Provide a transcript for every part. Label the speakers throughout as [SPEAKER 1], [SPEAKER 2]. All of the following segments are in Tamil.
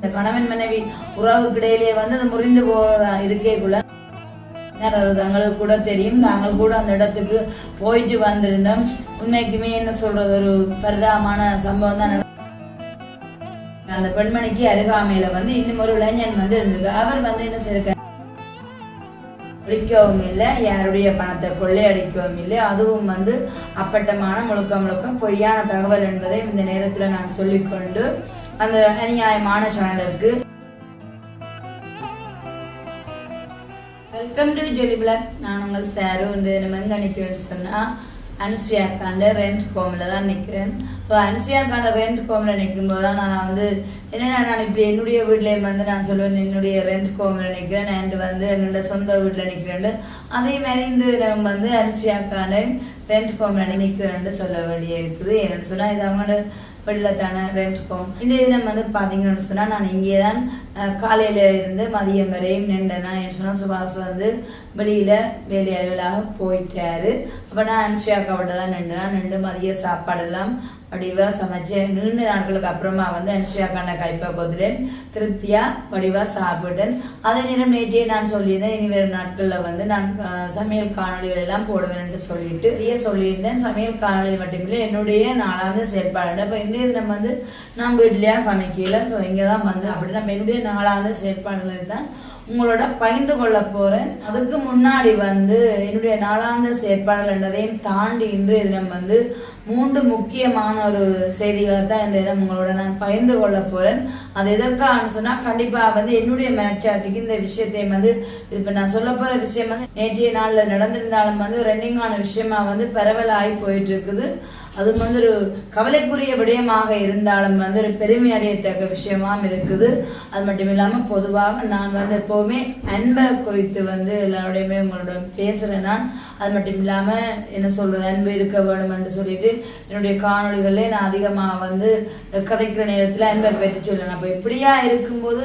[SPEAKER 1] இந்த கணவன் மனைவி உறவுக்கிடையிலே வந்து அது முறிந்து போற இருக்கேக்குள்ள அது தங்களுக்கு கூட தெரியும் நாங்கள் கூட அந்த இடத்துக்கு போயிட்டு வந்திருந்தோம். உண்மைக்குமே என்ன சொல்றது ஒரு பரிதாபமான சம்பவம் தான் அந்த பெண்மணிக்கு அருகாமையில வந்து இன்னும் ஒரு இளைஞன் வந்து இருந்திருக்கு. அவர் வந்து என்ன செய்ய பிடிக்கவும் இல்லை யாருடைய பணத்தை கொள்ளையடிக்கவும் இல்லை. அதுவும் வந்து அப்பட்டமான முழுக்க முழுக்க பொய்யான தகவல் என்பதை இந்த நேரத்தில் நான் சொல்லிக்கொண்டு அந்த அநியாயமான சேனலுக்கு. வெல்கம் டு ஜெலி பிளாக் நான் உங்கள் சாரு. வந்து நம்ம எங்கே நிற்கிறேன்னு சொன்னால் அனுஸ்ரியாக்காண்ட ரெண்ட் ஹோமில் தான் நிற்கிறேன் ஸோ அனுஸ்ரியாக்காண்ட ரெண்ட் ஹோமில் நிற்கும் போது தான் நான் வந்து என்னடா நான் இப்படி என்னுடைய வீட்லேயும் வந்து நான் சொல்லுவேன் என்னுடைய ரெண்ட் ஹோமில் நிற்கிறேன் அண்ட் வந்து என்னோட சொந்த வீட்டில் நிற்கிறேன் அதே மாதிரி இந்த நம்ம வந்து அனுஸ்ரியாக்காண்ட ரெண்ட் ஹோமில் நிற்கிறேன்னு சொல்ல வேண்டிய இருக்குது என்னென்னு சொன்னால் இது அவங்களோட வெளிலத்தான தானே ஹோம் இன்றைய தினம் வந்து பார்த்தீங்கன்னு சொன்னால் நான் இங்கே தான் அஹ், காலையில இருந்து மதியம் வரையும் நின்றேன் நான் என்ன சொன்னால் சுபாஷ் வந்து வெளியில் வேலை அலுவலாக போயிட்டாரு. அப்போ நான் அனுஷியாக்காவிட்ட தான் நின்றேன் நின்று மதிய சாப்பாடெல்லாம் வடிவாக சமைச்சு நீண்ட நாட்களுக்கு அப்புறமா வந்து அனுஷியாக்கான கைப்பக்கத்தில் திருப்தியாக வடிவாக சாப்பிட்டேன் அதே நேரம் நேற்றே நான் சொல்லியிருந்தேன் இனி வரும் நாட்களில் வந்து நான் சமையல் காணொளிகள் எல்லாம் போடுவேன்ட்டு சொல்லிட்டு நிறைய சொல்லியிருந்தேன். சமையல் காணொளி மட்டுமில்லை என்னுடைய நாளாவது செயற்பாடு அப்போ இன்றைய தினம் வந்து நான் வீட்லையா சமைக்கல. ஸோ இங்கே தான் வந்து அப்படி நம்ம என்னுடைய நாளாவது செயற்பாடுகள் தான் உங்களோட பகிர்ந்து கொள்ள போறேன். அதுக்கு முன்னாடி வந்து என்னுடைய நாளாந்த செயற்பாடுகள் என்றதையும் தாண்டி இன்றைய தினம் வந்து மூன்று முக்கியமான ஒரு செய்திகளை தான் இந்த தினம் உங்களோட நான் பகிர்ந்து கொள்ள போறேன். அது எதற்காகன்னு சொன்னா கண்டிப்பா வந்து என்னுடைய மனச்சாட்சிக்கு இந்த விஷயத்தை வந்து இப்ப நான் சொல்ல போற விஷயம் வந்து நேற்றைய நாள்ல நடந்திருந்தாலும் வந்து ரெண்டிங்கான விஷயமா வந்து பரவலாகி போயிட்டு இருக்குது. அது வந்து ஒரு கவலைக்குரிய விடயமாக இருந்தாலும் வந்து ஒரு பெருமை அடையத்தக்க விஷயமாம் இருக்குது. அது மட்டும் இல்லாமல் பொதுவாக நான் வந்து எப்போவுமே அன்பை குறித்து வந்து எல்லாரோடையுமே உங்களோட பேசுகிறேன் நான். அது மட்டும் இல்லாமல் என்ன சொல்கிறது அன்பு இருக்க வேணும் என்று சொல்லிட்டு என்னுடைய காணொளிகளே நான் அதிகமாக வந்து கதைக்கிற நேரத்தில் அன்பை பற்றி சொல்லணும் அப்போ இப்படியா இருக்கும்போது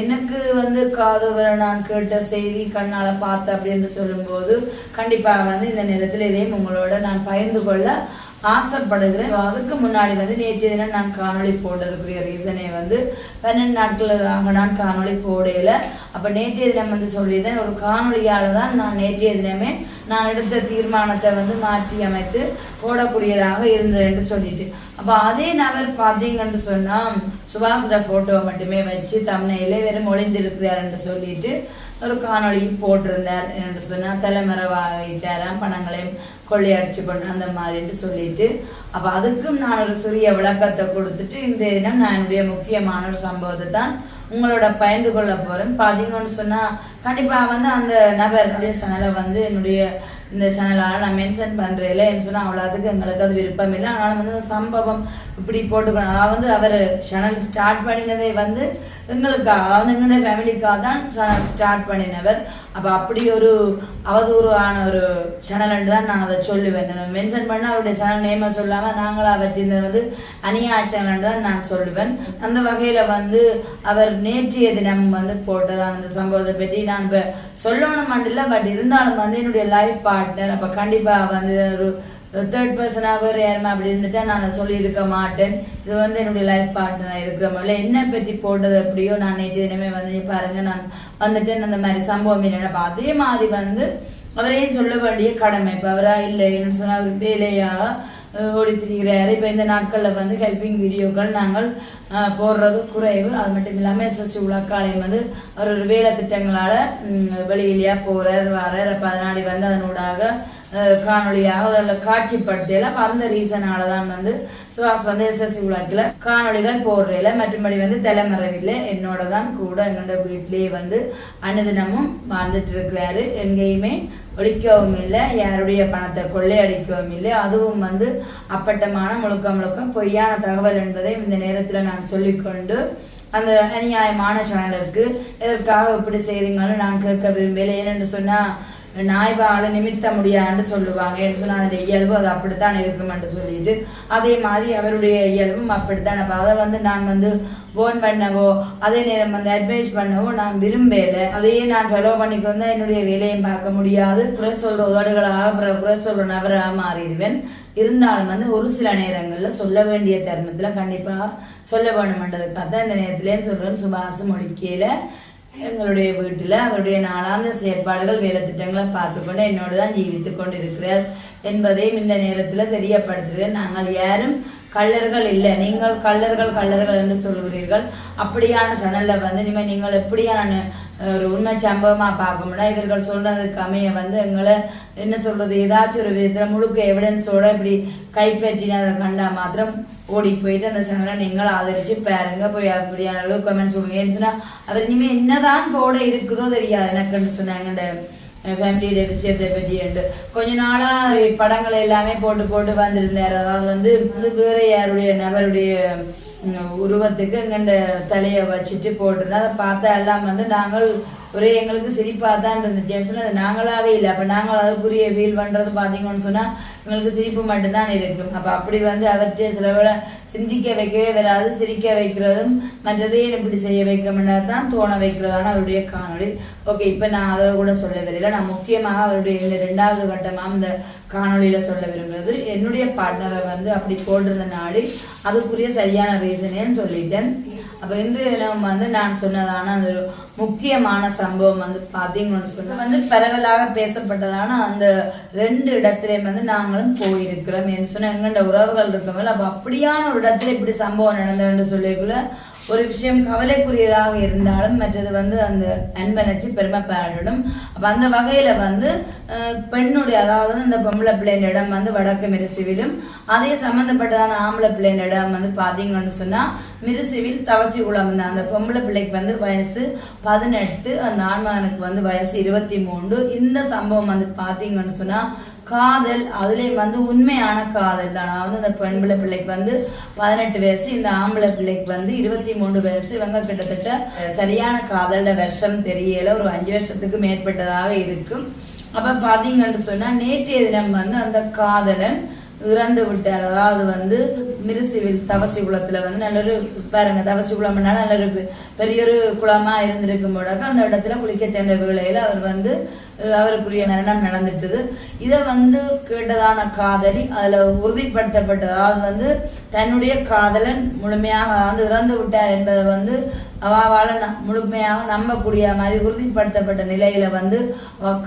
[SPEAKER 1] எனக்கு வந்து காது நான் கேட்ட செய்தி கண்ணால் பார்த்த அப்படின்னு சொல்லும்போது கண்டிப்பாக வந்து இந்த நேரத்தில் இதையும் உங்களோட நான் பகிர்ந்து கொள்ள ஆசைப்படுகிறேன். அதுக்கு முன்னாடி வந்து நேற்று தினம் நான் காணொளி போட்டதுக்குரிய ரீசனே வந்து பன்னெண்டு நாட்களாக நான் காணொளி போடையில அப்போ நேற்றைய தினம் வந்து சொல்லியிருந்தேன் ஒரு காணொளியால் தான் நான் நேற்றைய தினமே நான் எடுத்த தீர்மானத்தை வந்து மாற்றி அமைத்து போடக்கூடியதாக இருந்ததுன்னு சொல்லிட்டு. அப்போ அதே நபர் பார்த்தீங்கன்னு சொன்னால் சுபாஷோட ஃபோட்டோவை மட்டுமே வச்சு தம்னையிலே வெறும் ஒளிந்திருக்கிறார் என்று சொல்லிட்டு ஒரு காணொளி போட்டிருந்தார் என்று சொன்னால் தலைமறைவாகிட்டாராம் பணங்களையும் கொள்ளையடிச்சு கொண்டு அந்த மாதிரின்னு சொல்லிட்டு அப்போ அதுக்கும் நான் ஒரு சிறிய விளக்கத்தை கொடுத்துட்டு இன்றைய தினம் நான் என்னுடைய முக்கியமான ஒரு சம்பவத்தை தான் உங்களோட பயந்து கொள்ள போகிறேன் பார்த்தீங்கன்னு சொன்னால் கண்டிப்பாக வந்து அந்த நபர் சேனலை வந்து என்னுடைய இந்த சேனலால் நான் மென்ஷன் பண்ணுறதில்ல என்ன சொன்னால் அவ்வளோத்துக்கு எங்களுக்கு அது விருப்பம் இல்லை. ஆனால் வந்து அந்த சம்பவம் இப்படி போட்டுக்கணும் அதாவது அவர் சேனல் ஸ்டார்ட் பண்ணினதே வந்து எங்களுக்காக அதாவது எங்களுடைய ஃபேமிலிக்காக தான் ஸ்டார்ட் பண்ணினவர். அப்போ அப்படி ஒரு அவதூறான ஒரு சேனல் தான் நான் அதை சொல்லுவேன். மென்ஷன் பண்ண அவருடைய சேனல் நேமை சொல்லாமல் நாங்களாக வச்சிருந்தது வந்து அனியா சேனல் தான் நான் சொல்லுவேன். அந்த வகையில் வந்து அவர் நேற்றைய தினம் வந்து போட்டதான அந்த சம்பவத்தை பற்றி நான் இப்போ சொல்லணும் இல்லை பட் இருந்தாலும் வந்து என்னுடைய லைஃப் பார்ட்னர் அப்போ கண்டிப்பாக வந்து ஒரு தேர்ட் பர்சனாக வேறு யாருமே அப்படி இருந்துட்டா நான் சொல்லியிருக்க மாட்டேன். இது வந்து என்னுடைய லைஃப் பார்ட்னர் இருக்கிற மாதிரி என்ன பற்றி போட்டது எப்படியோ நான் நேற்று தினமே வந்து பாருங்கள் நான் வந்துட்டு அந்த மாதிரி சம்பவம் என்னென்ன அதே மாதிரி வந்து அவரையும் சொல்ல வேண்டிய கடமை? இப்போ அவரா இல்லை என்ன சொன்னால் அவர் வேலையாக ஓடி திரிகிறார் இப்போ இந்த நாட்களில் வந்து ஹெல்பிங் வீடியோக்கள் நாங்கள் போடுறது குறைவு. அது மட்டும் இல்லாமல் எஸ்எஸ்சி உலக்காலையும் வந்து அவர் ஒரு வேலை திட்டங்களால் வெளியிலையாக போகிறார் வரார். அப்போ அதனாடி வந்து அதனூடாக காணொலியாக காணொளியாக அதில் காட்சிப்படுத்தியெல்லாம் அந்த ரீசனால தான் வந்து சுவாஸ் வந்து எஸ்எஸ்சி உலகில் காணொளிகள் போடுறதில்ல மற்றபடி வந்து தலைமறைவில் என்னோட தான் கூட என்னோட வீட்டிலேயே வந்து அனுதினமும் வாழ்ந்துட்டு இருக்கிறாரு எங்கேயுமே ஒழிக்கவும் இல்லை யாருடைய பணத்தை கொள்ளையடிக்கவும் இல்லை. அதுவும் வந்து அப்பட்டமான முழுக்க முழுக்க பொய்யான தகவல் என்பதை இந்த நேரத்தில் நான் சொல்லிக்கொண்டு அந்த அநியாயமான சேனலுக்கு எதற்காக இப்படி செய்கிறீங்கன்னு நான் கேட்க விரும்பல. ஏனென்று சொன்னால் நாய்வாழ நிமித்த முடியாதுன்னு சொல்லுவாங்க. என்று சொன்னால் அந்த இயல்பு அது அப்படித்தான் இருக்கும் என்று சொல்லிட்டு அதே மாதிரி அவருடைய இயல்பும் அப்படித்தான். அப்போ அதை வந்து நான் வந்து ஃபோன் பண்ணவோ அதே நேரம் வந்து அட்வைஸ் பண்ணவோ நான் விரும்பலை. அதையே நான் ஃபாலோ பண்ணிக்க வந்தால் என்னுடைய வேலையும் பார்க்க முடியாது. குறை சொல்ற உதடுகளாக அப்புறம் குறை சொல்ற நபராக மாறிடுவேன். இருந்தாலும் வந்து ஒரு சில நேரங்களில் சொல்ல வேண்டிய தருணத்தில் கண்டிப்பாக சொல்ல வேணுமென்றதுக்காக தான் இந்த நேரத்துலேயும் சொல்கிறேன் சுபாசம் முடிக்கையில் எங்களுடைய வீட்டில் அவருடைய நாளாந்த செயற்பாடுகள் வேலை திட்டங்களை பார்த்துக்கொண்டு என்னோடு தான் ஜீவித்து கொண்டு இருக்கிறார் என்பதையும் இந்த நேரத்தில் தெரியப்படுத்துகிறேன் நாங்கள் யாரும் கள்ளர்கள் இல்லை. நீங்கள் கள்ளர்கள் கள்ளர்கள் என்று சொல்கிறீர்கள் அப்படியான சனலில் வந்து இனிமேல் நீங்கள் எப்படியான ஒரு உண்மை சம்பவமாக பார்க்கணும்னா இவர்கள் சொல்றதுக்கு அமைய வந்து எங்களை என்ன சொல்கிறது ஏதாச்சும் ஒரு விதத்தில் முழுக்க எவிடன்ஸோடு இப்படி கைப்பற்றினதை கண்டால் மாத்திரம் ஓடி போயிட்டு அந்த சேனலை நீங்கள் ஆதரிச்சு பாருங்க. போய் அப்படியான அளவு கமெண்ட் சொல்லுங்க ஏன்னு சொன்னா அவர் இனிமேல் என்னதான் போட இருக்குதோ தெரியாது எனக்குன்னு சொன்னாங்க. ஃபேமிலியோட விஷயத்தை பற்றி என்று. கொஞ்ச நாளாக படங்கள் எல்லாமே போட்டு போட்டு வந்திருந்தார். அதாவது வந்து வந்து வேற யாருடைய நபருடைய உருவத்துக்கு எங்கண்ட தலையை வச்சுட்டு போட்டிருந்தா அதை பார்த்தா எல்லாம் வந்து நாங்கள் ஒரே எங்களுக்கு சிரிப்பாக தான் இருந்துச்சு சொன்னால் அது நாங்களாவே இல்லை. அப்போ நாங்கள் அதுக்குரிய ஃபீல் பண்ணுறது பார்த்தீங்கன்னு சொன்னால் எங்களுக்கு சிரிப்பு மட்டும்தான் இருக்கும் அப்போ அப்படி வந்து அவர்கிட்ட சில வேளை சிந்திக்க வைக்கவே வராது சிரிக்க வைக்கிறதும் மற்றதே இப்படி செய்ய வைக்க தான் தோண வைக்கிறதான அவருடைய காணொளி ஓகே இப்போ நான் அதை கூட சொல்ல விரும்பல நான் முக்கியமாக அவருடைய இந்த ரெண்டாவது வட்டமாக இந்த காணொளியில் சொல்ல விரும்புகிறது. என்னுடைய பார்ட்னரை வந்து அப்படி போட்டிருந்த நாடு அதுக்குரிய சரியான ரீசனேன்னு சொல்லிட்டேன். அப்போ இன்று நம்ம வந்து நான் சொன்னதான அந்த முக்கியமான சம்பவம் வந்து பார்த்தீங்கன்னு சொன்னா வந்து பரவலாக பேசப்பட்டதான அந்த ரெண்டு இடத்துலையும் வந்து நாங்களும் போயிருக்கிறோம். என்று சொன்ன எங்கண்ட உறவுகள் இருக்கவங்க அப்போ அப்படியான ஒரு இடத்துல இப்படி சம்பவம் நடந்ததுன்னு சொல்லிக்குள்ள ஒரு விஷயம் கவலைக்குரியதாக இருந்தாலும் மற்றது வந்து அந்த அன்பனச்சு பெருமைப்பாடிடும் அப்போ அந்த வகையில் வந்து பெண்ணுடைய அதாவது இந்த பொம்பளை பிள்ளைங்க இடம் வந்து வடக்கு மிருசிவிலும் அதே சம்மந்தப்பட்டதான ஆம்பளை பிள்ளைங்க இடம் வந்து பார்த்தீங்கன்னு சொன்னால் மிருசிவில் தவசி குளம் தான் அந்த பொம்பளை பிள்ளைக்கு வந்து வயசு பதினெட்டு அந்த ஆண்மகனுக்கு வந்து வயசு இருபத்தி மூன்று. இந்த சம்பவம் வந்து பார்த்தீங்கன்னு சொன்னால் காதல் அதுலேயும் வந்து உண்மையான காதல் தான். அதாவது அந்த பெண்பிள்ளை பிள்ளைக்கு வந்து பதினெட்டு வயசு இந்த ஆம்பளை பிள்ளைக்கு வந்து இருபத்தி மூணு வயசு. இவங்க கிட்டத்தட்ட சரியான காதலோட வருஷம் தெரியல. ஒரு அஞ்சு வருஷத்துக்கு மேற்பட்டதாக இருக்கும். அப்ப பாத்தீங்கன்னு சொன்னா நேற்றைய தினம் வந்து அந்த காதலன் இறந்து விட்டார் அதாவது வந்து மிருசிவில் தவசி குளத்துல வந்து நல்ல ஒரு பாருங்க தவசி குளம்னா நல்ல ஒரு பெ- பெரிய ஒரு குளமா இருந்திருக்கும் போடாக்க அந்த இடத்துல குளிக்க சென்ற வேளையில அவர் வந்து அவருக்குரிய மரணம் நடந்துட்டது. இதை வந்து கேட்டதான காதலி அதுல உறுதிப்படுத்தப்பட்டது. அதாவது வந்து தன்னுடைய காதலன் முழுமையாக வந்து இறந்து விட்டார் என்பதை வந்து அவாவால் ந முழுமையாக நம்பக்கூடிய மாதிரி உறுதிப்படுத்தப்பட்ட நிலையில் வந்து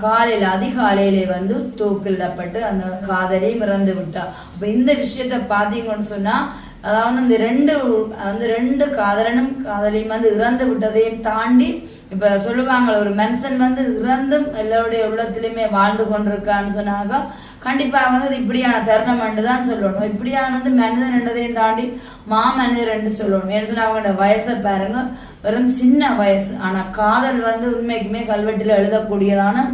[SPEAKER 1] காலையில் அதிகாலையிலே வந்து தூக்கிலிடப்பட்டு அந்த காதலை இறந்து விட்டா. அப்போ இந்த விஷயத்த பார்த்தீங்கன்னு சொன்னால் அதாவது இந்த ரெண்டு அந்த ரெண்டு காதலனும் காதலியும் வந்து இறந்து விட்டதையும் தாண்டி இப்போ சொல்லுவாங்க ஒரு மனுஷன் வந்து இறந்தும் எல்லோருடைய உள்ளத்திலையுமே வாழ்ந்து கொண்டிருக்கான்னு சொன்னாங்க கண்டிப்பாக வந்து அது இப்படியான தருணம் தான் சொல்லணும். இப்படியான வந்து மனிதன் என்றதையும் தாண்டி மாமனிதர் என்று சொல்லணும். ஏன்னு சொன்னால் அவங்களோட வயசை பாருங்க. வெறும் சின்ன வயசு. ஆனால் காதல் வந்து உண்மைக்குமே கல்வெட்டில் எழுதக்கூடியதான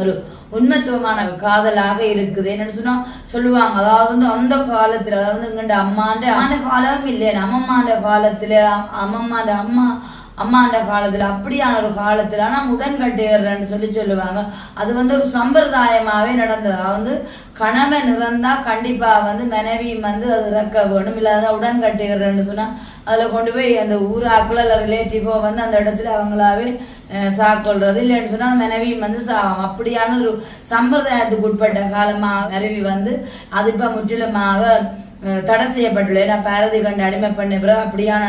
[SPEAKER 1] ஒரு உண்மத்துவமான காதலாக இருக்குது. என்னன்னு சொன்னா சொல்லுவாங்க அதாவது வந்து அந்த காலத்துல அதாவது எங்கண்ட அம்மாண்ட ஆண்ட காலம் இல்லை அம்மம்மாண்ட காலத்துல அம்மம்மாண்ட அம்மா அம்மாண்ட காலத்துல அப்படியான ஒரு காலத்துல நம்ம உடன்கட்டையர்ன்னு சொல்லி சொல்லுவாங்க. அது வந்து ஒரு சம்பிரதாயமாவே நடந்தது. வந்து கணவன் இறந்தா கண்டிப்பா வந்து மனைவியும் வந்து அது இறக்க வேணும். இல்லாத உடன்கட்டையர்ன்னு சொன்னா அதுல கொண்டு போய் அந்த ஊராக்கள் அல்ல ரிலேட்டிவோ வந்து அந்த இடத்துல அவங்களாவே சாக்கொள்றது. இல்லைன்னு சொன்னா மனைவியும் வந்து சாகும் அப்படியான ஒரு சம்பிரதாயத்துக்கு உட்பட்ட காலமா மனைவி வந்து அது இப்ப முற்றிலுமாக தடை செய்யப்பட்டுள்ளது. ஏன்னா பாரதி கண்டு அடிமை பண்ண பிறகு அப்படியான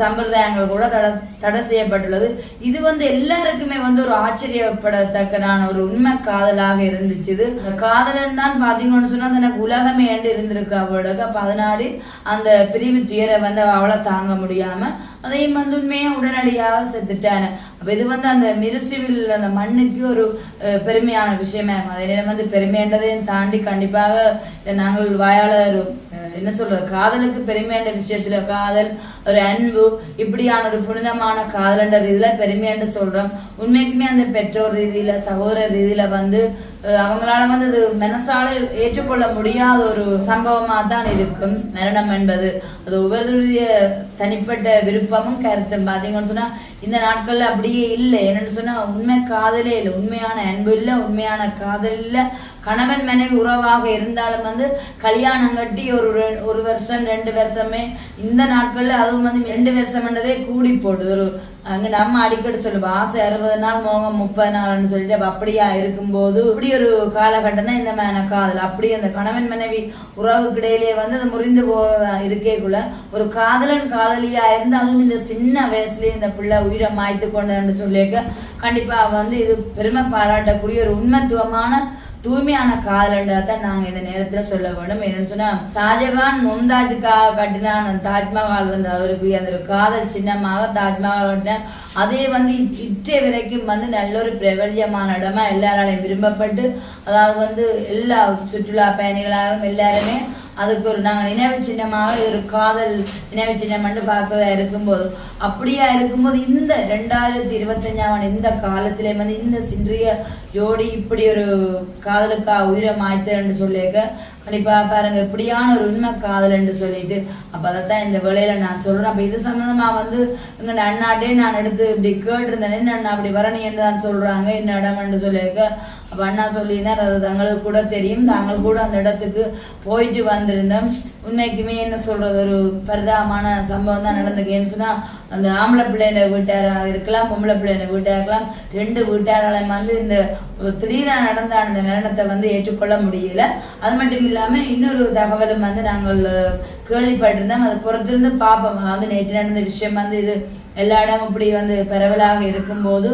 [SPEAKER 1] சம்பிரதாயங்கள் கூட தடை தடை செய்யப்பட்டுள்ளது. இது வந்து எல்லாருக்குமே வந்து ஒரு ஆச்சரியப்படத்தக்கதான ஒரு உண்மை காதலாக இருந்துச்சு இது காதலன் தான் பாத்தீங்கன்னு சொன்னா அந்த எனக்கு உலகமே ஏண்டு இருந்திருக்கு அவளுக்கு அப்ப அதனாடி அந்த பிரிவு துயரை வந்து அவளை தாங்க முடியாம அதையும் வந்து உண்மையா உடனடியாக செத்துட்டாங்க அப்ப இது வந்து அந்த மிருசுவில் அந்த மண்ணுக்கு ஒரு பெருமையான விஷயமா. இருக்கும் அதே நேரம் வந்து பெருமைன்றதையும் தாண்டி கண்டிப்பாக நாங்கள் வாயாளர் என்ன சொல்றது? காதலுக்கு பெருமையான விஷயத்துல காதல் ஒரு அன்பு இப்படியான ஒரு புனிதமான காதலன்ற ரீதியில பெருமையாண்டு சொல்றோம். உண்மைக்குமே அந்த பெற்றோர் ரீதியில சகோதர ரீதியில வந்து அவங்களால வந்து இது மனசால ஏற்றுக்கொள்ள முடியாத ஒரு சம்பவமா தான் இருக்கும். மரணம் என்பது. அது ஒவ்வொருடைய தனிப்பட்ட விருப்பமும் கருத்தும். பார்த்தீங்கன்னு சொன்னா இந்த நாட்கள்ல அப்படியே இல்லை. என்னன்னு சொன்னா உண்மை காதலே இல்லை. உண்மையான அன்பு இல்லை உண்மையான காதல் இல்லை. கணவன் மனைவி உறவாக இருந்தாலும் வந்து கல்யாணம் கட்டி ஒரு ஒரு வருஷம் ரெண்டு வருஷமே இந்த நாட்கள்ல அதுவும் வந்து ரெண்டு வருஷம்ன்றதே கூடி போடுது. ஒரு அங்க நம்ம அடிக்கடி சொல்லுவோம் ஆசை அறுபது நாள் மோகம் முப்பது நாள்னு சொல்லிட்டு அப்ப அப்படியா இருக்கும்போது இப்படி ஒரு காலகட்டம் தான் இந்த மேன காதல். அப்படி அந்த கணவன் மனைவி உறவுக்கு இடையிலேயே வந்து அது முறிந்து போற இருக்கேக்குள்ள ஒரு காதலன் காதலியா இருந்து அதுவும் இந்த சின்ன வயசுலயே இந்த பிள்ளை உயிரை மாய்த்து கொண்டதுன்னு சொல்லியிருக்க. கண்டிப்பாக வந்து இது பெருமை பாராட்டக்கூடிய ஒரு உண்மைத்துவமான தூய்மையான காதலண்டாக தான் நாங்கள் இந்த நேரத்தில் சொல்ல வேண்டும். என்னன்னு சொன்னால் ஷாஜகான் மும்தாஜுக்காக கட்டின தாஜ்மஹால் வந்து அவருக்கு அந்த ஒரு காதல் சின்னமாக தாஜ்மஹால் கட்டின அதே வந்து இற்றை வரைக்கும் வந்து நல்ல ஒரு பிரபல்யமான இடமா எல்லாராலையும் விரும்பப்பட்டு அதாவது வந்து எல்லா சுற்றுலா பயணிகளாகவும் எல்லாருமே அதுக்கு ஒரு நாங்கள் நினைவு சின்னமாக ஒரு காதல் நினைவு சின்னம் பார்க்கதா இருக்கும்போது அப்படியா இருக்கும்போது இந்த ரெண்டாயிரத்தி இருபத்தஞ்சாம் இந்த காலத்திலே வந்து இந்த சின்றிய ஜோடி இப்படி ஒரு காதலுக்கா உயிரை மாய்த்தன்னு சொல்லியிருக்க கண்டிப்பாக பாருங்க இப்படியான ஒரு உண்மை காதல் என்று சொல்லிட்டு அப்ப தான் இந்த வேலையில் நான் சொல்றேன். அப்ப இது சம்மந்தமாக வந்து எங்க அண்ணாட்டே நான் எடுத்து இப்படி கேட்டிருந்தேன் என்ன அண்ணா அப்படி வரணின்னு தான் சொல்றாங்க என்ன இடம்னு சொல்லியிருக்க. அப்ப அண்ணா சொல்லியிருந்தார் அது தங்களுக்கு கூட தெரியும். தாங்கள் கூட அந்த இடத்துக்கு போயிட்டு வந்திருந்தோம். உண்மைக்குமே என்ன சொல்றது ஒரு பரிதாபமான சம்பவம் தான் நடந்துக்கேன்னு சொன்னா அந்த ஆம்பளை பிள்ளைங்க வீட்டாரா இருக்கலாம் பொம்பளை பிள்ளைங்க வீட்டாரா இருக்கலாம் ரெண்டு வீட்டாராலையும் வந்து இந்த ஒரு நடந்த அந்த மரணத்தை வந்து ஏற்றுக்கொள்ள முடியல. அது மட்டும் இல்லாம இன்னொரு தகவலும் வந்து நாங்கள் கேள்விப்பட்டிருந்தோம் அது பொறுத்திருந்து பார்ப்போம் வந்து நேற்று நடந்த விஷயம் வந்து இது எல்லா இடமும் இப்படி வந்து பரவலாக இருக்கும்போது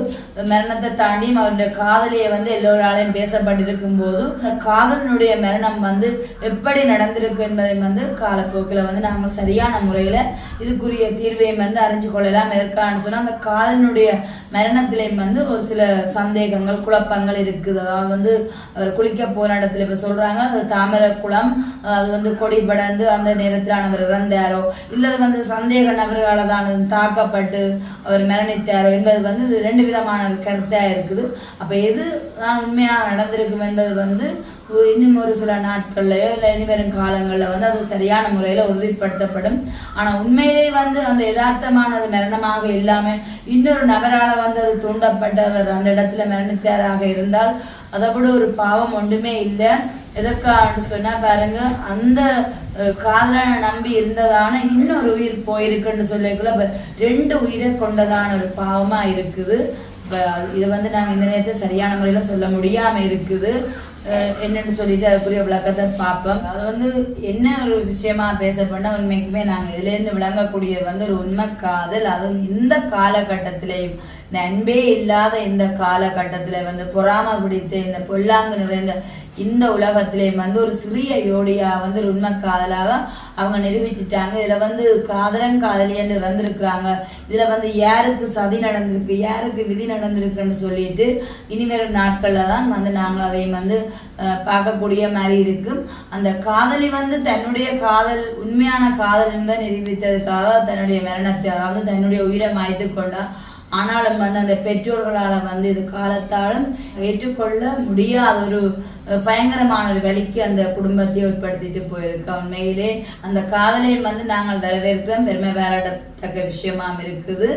[SPEAKER 1] மரணத்தை தாண்டியும் அவருடைய காதலியை வந்து எல்லோராலையும் பேசப்பட்டிருக்கும் போது இந்த காதலனுடைய மரணம் வந்து எப்படி நடந்திருக்கு என்பதை வந்து காலப்போக்கில் வந்து நாம் சரியான முறையில் இதுக்குரிய தீர்வையும் வந்து அறிஞ்சு கொள்ளலாம் இருக்கான்னு சொன்னால் அந்த காதலனுடைய மரணத்திலையும் வந்து ஒரு சில சந்தேகங்கள் குழப்பங்கள் இருக்குது. அதாவது வந்து அவர் குளிக்க போன இடத்துல இப்போ சொல்கிறாங்க அது தாமரை குளம் அது வந்து கொடி படர்ந்து அந்த நேரத்தில் அவர் இறந்தாரோ? இல்லை வந்து சந்தேக நபர்களால் தான் தாக்கப்பட்டு அவர் மரணித்தாரோ? என்பது வந்து ரெண்டு விதமான கருத்தாக இருக்குது. அப்போ எது தான் உண்மையாக நடந்திருக்கும் என்பது வந்து இன்னும் ஒரு சில நாட்கள்லையோ இல்லை இனிவரும் காலங்களில் வந்து அது சரியான முறையில் உறுதிப்படுத்தப்படும். ஆனால் உண்மையிலே வந்து அந்த யதார்த்தமானது மரணமாக இல்லாமல் இன்னொரு நபரால் வந்து அது தூண்டப்பட்டவர் அந்த இடத்துல மரணித்தாராக இருந்தால் அதை விட ஒரு பாவம் ஒன்றுமே இல்லை. எதற்கான்னு சொன்னா பாருங்க அந்த அஹ், காதலனை நம்பி இருந்ததான இன்னொரு உயிர் போயிருக்குன்னு சொல்லக்குள்ள ரெண்டு உயிரை கொண்டதான ஒரு பாவமா இருக்குது. இதை வந்து நாங்க இந்த நேரத்தை சரியான முறையில சொல்ல முடியாம இருக்குது. என்னன்னு சொல்லிட்டு அதுக்குரிய விளக்கத்தை பார்ப்போம். அது வந்து என்ன ஒரு விஷயமா பேசப்பட்டா உண்மைக்குமே நாங்கள் இதுல இருந்து வந்து ஒரு உண்மை காதல். அதுவும் இந்த காலகட்டத்திலையும் இந்த அன்பே இல்லாத இந்த காலகட்டத்தில் வந்து பொறாம பிடித்து இந்த பொல்லாங்கு நிறைந்த இந்த உலகத்திலே வந்து ஒரு சிறிய யோடியா வந்து ஒரு உண்மை காதலாக அவங்க நிரூபிச்சிட்டாங்க. இதுல வந்து காதலன் காதலியன்னு வந்திருக்கிறாங்க. இதுல வந்து யாருக்கு சதி நடந்திருக்கு யாருக்கு விதி நடந்திருக்குன்னு சொல்லிட்டு இனிவரும் நாட்கள்ல தான் வந்து நாங்கள் அதை வந்து பார்க்கக்கூடிய மாதிரி இருக்கும் அந்த காதலி வந்து தன்னுடைய காதல் உண்மையான காதல் என்பதை நிரூபித்ததுக்காக தன்னுடைய மரணத்தை அதாவது தன்னுடைய உயிரை மாய்த்து கொண்டா ஆனாலும் வந்து அந்த பெற்றோர்களால் வந்து இது காலத்தாலும் ஏற்றுக்கொள்ள முடியாத ஒரு பயங்கரமான ஒரு வலிக்கு அந்த குடும்பத்தை உட்படுத்திட்டு போயிருக்கு உண்மையிலே. அந்த காதலை வந்து நாங்கள் வரவேற்கிறோம். பெருமை பாராட்டத்தக்க விஷயமாம் இருக்குது.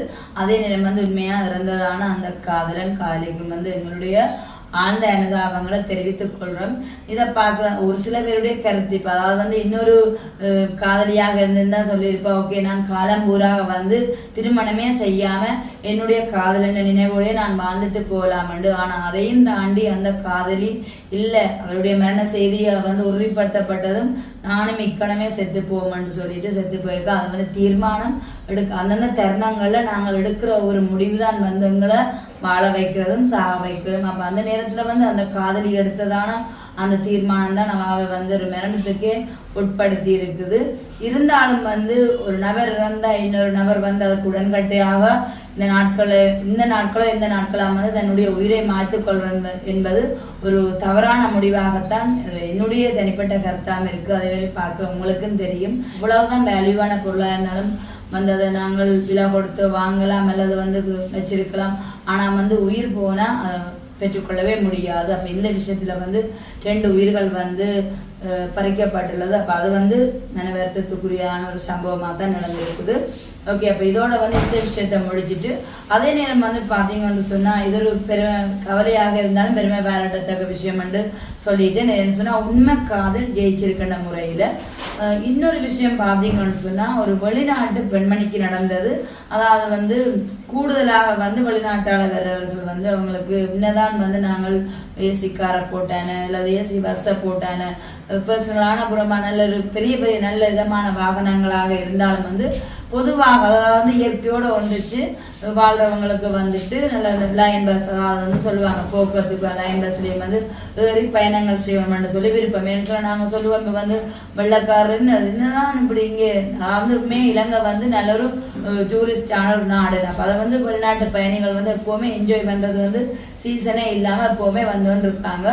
[SPEAKER 1] அதே நேரம் வந்து உண்மையாக இறந்ததான அந்த காதலன் காலிக்கும் வந்து எங்களுடைய ஆழ்ந்த அனுதாபங்களை தெரிவித்துக் கொள்றோம். இதை பார்க்க ஒரு சில பேருடைய கருத்து இப்போ அதாவது வந்து இன்னொரு காதலியாக இருந்திருந்தா சொல்லியிருப்பா ஓகே நான் காலம் பூராக வந்து திருமணமே செய்யாம என்னுடைய காதலன் நினைவோடய நான் வாழ்ந்துட்டு போகலாமண்டு ஆனால் அதையும் தாண்டி அந்த காதலி இல்லை. அவருடைய மரண செய்தியை வந்து உறுதிப்படுத்தப்பட்டதும் நானும் இக்கணமே செத்து போவோம்னு சொல்லிட்டு செத்து போயிருக்கோம் அது வந்து தீர்மானம் எடுக்க அந்தந்த தருணங்களில் நாங்கள் எடுக்கிற ஒரு முடிவு தான் வந்து எங்களை வாழ வைக்கிறதும் சாக வைக்கிறதும். அப்போ அந்த நேரத்தில் வந்து அந்த காதலி எடுத்ததான அந்த தீர்மானம் தான் நம்ம வந்து ஒரு மரணத்துக்கே உட்படுத்தி இருக்குது. இருந்தாலும் வந்து ஒரு நபர் இருந்தால் இன்னொரு நபர் வந்து அதுக்கு உடன்கட்டையாக இந்த நாட்களை இந்த நாட்களோ இந்த நாட்களாக வந்து தன்னுடைய உயிரை மாற்றிக் கொள்வது என்பது ஒரு தவறான முடிவாகத்தான் என்னுடைய தனிப்பட்ட கருத்தாக இருக்கு. அதே மாதிரி பார்க்க உங்களுக்கும் தெரியும். இவ்வளவுதான் வேல்யூவான பொருளாக இருந்தாலும் வந்ததை நாங்கள் விலை கொடுத்து வாங்கலாம் அல்லது வந்து வச்சிருக்கலாம். ஆனால் வந்து உயிர் போனால் பெற்றுக்கொள்ளவே முடியாது. அப்போ இந்த விஷயத்தில் வந்து ரெண்டு உயிர்கள் வந்து பறிக்கப்பட்டுள்ளது. அப்போ அது வந்து மன வருத்தத்துக்குரியான ஒரு சம்பவமாக தான் நடந்திருக்குது. ஓகே அப்போ இதோட வந்து இந்த விஷயத்தை முடிச்சுட்டு அதே நேரம் வந்து பார்த்தீங்கன்னு சொன்னால் இது ஒரு பெருமை கவலையாக இருந்தாலும் பெருமை பாராட்டத்தக்க விஷயம் என்று சொல்லிட்டு நான் என்ன சொன்னால் உண்மை காதல் ஜெயிச்சிருக்கின்ற முறையில் இன்னொரு விஷயம் பார்த்தீங்கன்னு சொன்னால் ஒரு வெளிநாட்டு பெண்மணிக்கு நடந்தது. அதாவது வந்து கூடுதலாக வந்து வெளிநாட்டாளர் வந்து அவங்களுக்கு என்னதான் வந்து நாங்கள் ஏசி காரை போட்டான அல்லது ஏசி பஸ்ஸை போட்டான பர்சனலான புறமான நல்ல ஒரு பெரிய பெரிய நல்ல விதமான வாகனங்களாக இருந்தாலும் வந்து பொதுவாக அதாவது இயற்கையோடு வந்துச்சு வாழ்றவங்களுக்கு வந்துட்டு நல்ல லைன் பஸ் வந்து சொல்லுவாங்க. போக்குவரத்துக்கு லைன் பஸ்லேயும் வந்து ஏறி பயணங்கள் செய்வோம்னு சொல்லி விருப்பம். ஏன்னு நாங்கள் சொல்லுவோம் இப்போ வந்து வெள்ளக்காரன்னு அது என்னதான் இப்படி இங்கே அதாவதுமே இலங்கை வந்து நல்ல ஒரு டூரிஸ்டான ஒரு நாடு. அப்போ அதை வந்து வெளிநாட்டு பயணிகள் வந்து எப்போவுமே என்ஜாய் பண்ணுறது வந்து சீசனே இல்லாமல் எப்போவுமே வந்து இருப்பாங்க.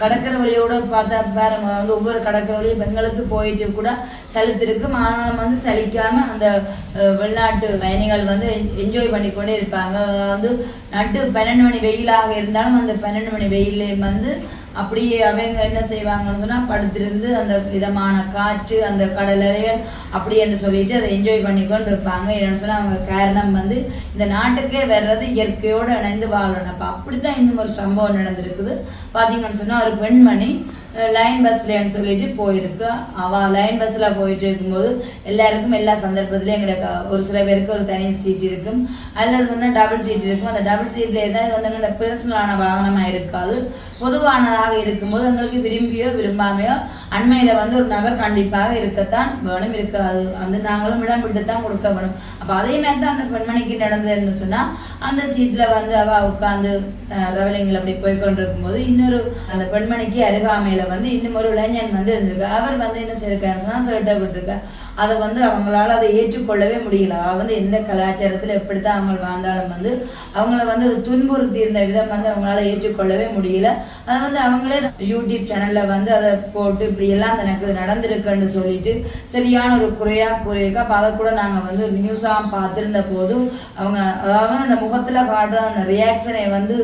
[SPEAKER 1] கடற்கரை வழியோட பார்த்தா பாருங்க வந்து ஒவ்வொரு கடற்கரை வழியும் பெண்களுக்கு போயிட்டு கூட சலித்திருக்கும் ஆனாலும் வந்து சலிக்காம அந்த வெளிநாட்டு பயணிகள் வந்து என்ஜாய் பண்ணி கொண்டே இருப்பாங்க. வந்து நட்டு பன்னெண்டு மணி வெயிலாக இருந்தாலும் அந்த பன்னெண்டு மணி வெயிலையும் வந்து அப்படியே அவங்க என்ன செய்வாங்கன்னு சொன்னால் படுத்திருந்து அந்த விதமான காற்று அந்த கடல் அப்படி என்று சொல்லிட்டு அதை என்ஜாய் பண்ணிக்கொண்டு இருப்பாங்க என்னன்னு சொன்னால் அவங்க காரணம் வந்து இந்த நாட்டுக்கே வர்றது இயற்கையோடு இணைந்து வாழணும். அப்போ அப்படித்தான் இன்னும் ஒரு சம்பவம் நடந்திருக்குது. பார்த்தீங்கன்னு சொன்னால் ஒரு பெண்மணி லைன் பஸ்லன்னு சொல்லிட்டு போயிருக்கு. அவள் லைன் பஸ்ஸில் போயிட்டு இருக்கும்போது எல்லாருக்கும் எல்லா சந்தர்ப்பத்திலையும் எங்களுக்கு ஒரு சில பேருக்கு ஒரு தனி சீட் இருக்கும். அல்லது வந்து டபுள் சீட் இருக்கும். அந்த டபுள் சீட்டில் ஏதாவது வந்து எங்களோட பர்சனலான வாகனமாக இருக்காது. பொதுவானதாக இருக்கும்போது எங்களுக்கு விரும்பியோ விரும்பாமையோ அண்மையில வந்து ஒரு நபர் கண்டிப்பாக இருக்கத்தான் வேணும் இருக்காது. வந்து நாங்களும் இடம் விட்டு தான் கொடுக்க வேணும். அப்போ அதே மாதிரி தான் அந்த பெண்மணிக்கு நடந்ததுன்னு சொன்னா அந்த சீட்ல வந்து அவ உட்கார்ந்து ரவலிங்கில் அப்படி போய் கொண்டிருக்கும்போது இன்னொரு அந்த பெண்மணிக்கு அருகாமையில வந்து இன்னும் ஒரு இளைஞன் வந்து இருந்திருக்கு. அவர் வந்து என்ன செய்யிருக்காருன்னா சேட்டை விட்டுருக்கார் அதை வந்து அவங்களால அதை ஏற்றுக்கொள்ளவே முடியல. அவ வந்து எந்த கலாச்சாரத்துல எப்படித்தான் அவங்க வாழ்ந்தாலும் வந்து அவங்கள வந்து அது துன்புறுத்தி இருந்த விதம் வந்து அவங்களால ஏற்றுக்கொள்ளவே முடியல. அதை வந்து அவங்களே யூடியூப் சேனல்ல வந்து அதை போட்டு இப்படி எல்லாம் எனக்கு நடந்திருக்குன்னு சொல்லிட்டு சரியான ஒரு குறையா கூறியிருக்கா. அப்போ அதை கூட நாங்கள் வந்து நியூஸாக பார்த்துருந்த போது அவங்க அதாவது அந்த முகத்துல காட்டுற அந்த ரியாக்ஷனை வந்து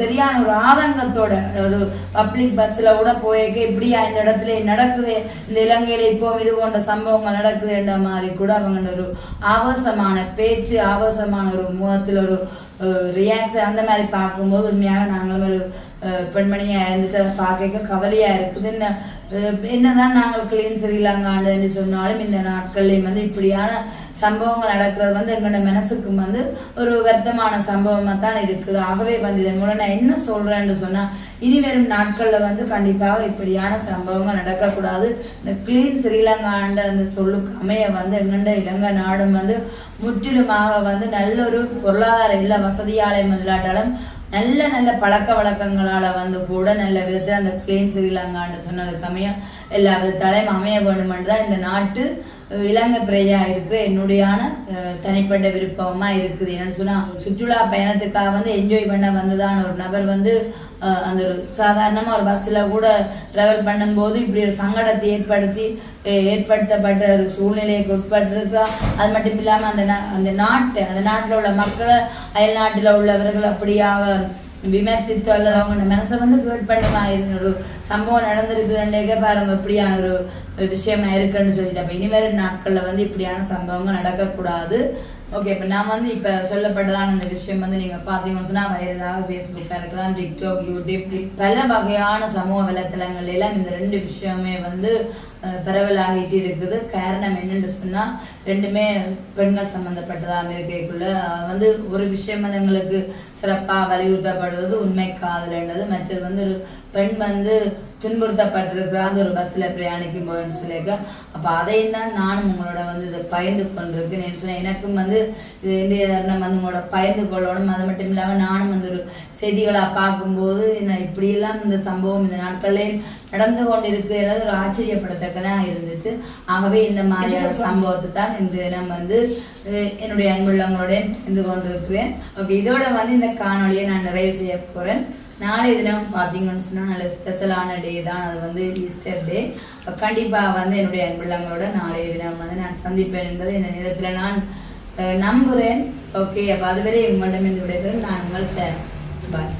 [SPEAKER 1] சரியான ஒரு ஆதங்கத்தோட ஒரு பப்ளிக் பஸ்ல கூட போயிருக்க இப்படியா இந்த இடத்துல நடக்குது இந்த இலங்கையில இப்போ இது போன்ற சம்பவங்கள் நடக்குதுன்ற மாதிரி கூட அவங்க ஒரு ஆபாசமான பேச்சு ஆபாசமான ஒரு முகத்தில் ஒரு ரியாக்ஷன் அந்த மாதிரி பார்க்கும்போது உண்மையாக நாங்களும் ஒரு பெண்மணியாக பெண்மணியா இருந்துட்டு அதை பார்க்க கவலையா இருக்குது. என்ன என்னதான் நாங்கள் கிளீன் ஸ்ரீலங்கான்னு சொன்னாலும் இந்த நாட்கள்லையும் வந்து இப்படியான சம்பவங்கள் நடக்கிறது வந்து எங்களோட மனசுக்கும் வந்து ஒரு வருத்தமான சம்பவமாக தான் இருக்குது ஆகவே வந்து இதன் மூலம் நான் என்ன சொல்கிறேன்னு சொன்னால் இனி வரும் நாட்களில் வந்து கண்டிப்பாக இப்படியான சம்பவங்கள் நடக்கக்கூடாது. இந்த கிளீன் ஸ்ரீலங்காண்ட அந்த சொல்லுக்கு அமைய வந்து எங்கண்ட இலங்கை நாடும் வந்து முற்றிலுமாக வந்து நல்ல ஒரு பொருளாதார இல்லை வசதியாலை முதலாட்டாலும் நல்ல நல்ல பழக்க வழக்கங்களால் வந்து கூட நல்ல விதத்தில் அந்த கிளீன் ஸ்ரீலங்கான்னு சொன்னதுக்கு அமைய எல்லா விதத்தாலையும் அமைய வேண்டுமென்று தான் இந்த நாட்டு இலங்கை பிரையா இருக்கிற என்னுடையான தனிப்பட்ட விருப்பமா இருக்குது. என்னன்னு சொன்னால் சுற்றுலா பயணத்துக்காக வந்து என்ஜாய் பண்ண வந்ததான ஒரு நபர் வந்து அந்த ஒரு ஒரு பஸ்ஸில் கூட ட்ராவல் பண்ணும்போது இப்படி ஒரு சங்கடத்தை ஏற்படுத்தி ஏற்படுத்தப்பட்ட ஒரு சூழ்நிலைக்கு உட்பட்டிருக்கா? அது மட்டும் இல்லாமல் அந்த நா- அந்த நாட்டு அந்த நாட்டில் உள்ள மக்களை அயல் நாட்டில் உள்ளவர்கள் அப்படியாக விமர்சித்து அல்லது அவங்க மனசை வந்து கேட் பண்ணுமா ஒரு சம்பவம் நடந்திருக்குன்றே பாருங்க இப்படியான ஒரு விஷயமா இருக்குன்னு சொல்லிட்டு அப்ப இனிமேல் நாட்கள்ல வந்து இப்படியான சம்பவங்கள் நடக்கக்கூடாது ஓகே இப்போ நான் வந்து இப்போ சொல்லப்பட்டதான இந்த விஷயம் வந்து நீங்கள் பார்த்தீங்கன்னு சொன்னால் வைரலாக ஃபேஸ்புக்காக இருக்கலாம் டிக்டாக் யூடியூப் பல வகையான சமூக வலைத்தளங்கள் எல்லாம் இந்த ரெண்டு விஷயமே வந்து பரவலாகிட்டு இருக்குது. காரணம் என்னென்னு சொன்னால் ரெண்டுமே பெண்கள் சம்மந்தப்பட்டதாக இருக்கக்குள்ள வந்து ஒரு விஷயம் வந்து எங்களுக்கு சிறப்பாக வலியுறுத்தப்படுவது உண்மை காதல்ன்றது மற்றது வந்து ஒரு பெண் வந்து துன்புறுத்தப்பட்டிருக்கிறாங்க ஒரு பஸ்ஸில் பிரயாணிக்கும் போதுன்னு சொல்லியிருக்க. அப்போ அதையும் தான் நானும் உங்களோட வந்து இதை பயந்து கொண்டிருக்கேன் சொன்னேன். எனக்கும் வந்து இது இன்றைய தருணம் வந்து உங்களோட பயந்து கொள்ளணும். அது மட்டும் இல்லாமல் நானும் வந்து ஒரு செய்திகளாக பார்க்கும்போது என்ன இப்படியெல்லாம் இந்த சம்பவம் இந்த நாட்கள்லேயும் நடந்து கொண்டிருக்கு ஏதாவது ஒரு ஆச்சரியப்படத்தக்கதாக இருந்துச்சு. ஆகவே இந்த மாதிரியான சம்பவத்தை தான் இன்று தினம் வந்து என்னுடைய அன்புள்ளவங்களோட இருந்து கொண்டிருக்கிறேன். ஓகே இதோட வந்து இந்த காணொளியை நான் நிறைவு செய்ய போகிறேன் நாளை தினம் பார்த்தீங்கன்னு சொன்னால் நல்ல ஸ்பெஷலான டே தான். அது வந்து ஈஸ்டர் டே கண்டிப்பாக வந்து என்னுடைய அன்புள்ளங்களோட நாளைய தினம் வந்து நான் சந்திப்பேன் என்பதை இந்த நேரத்தில் நான் நம்புகிறேன் ஓகே அப்போ அதுவரை உங்களிடம் இந்த விடைபெறும். நான் உங்கள் சார் பாய்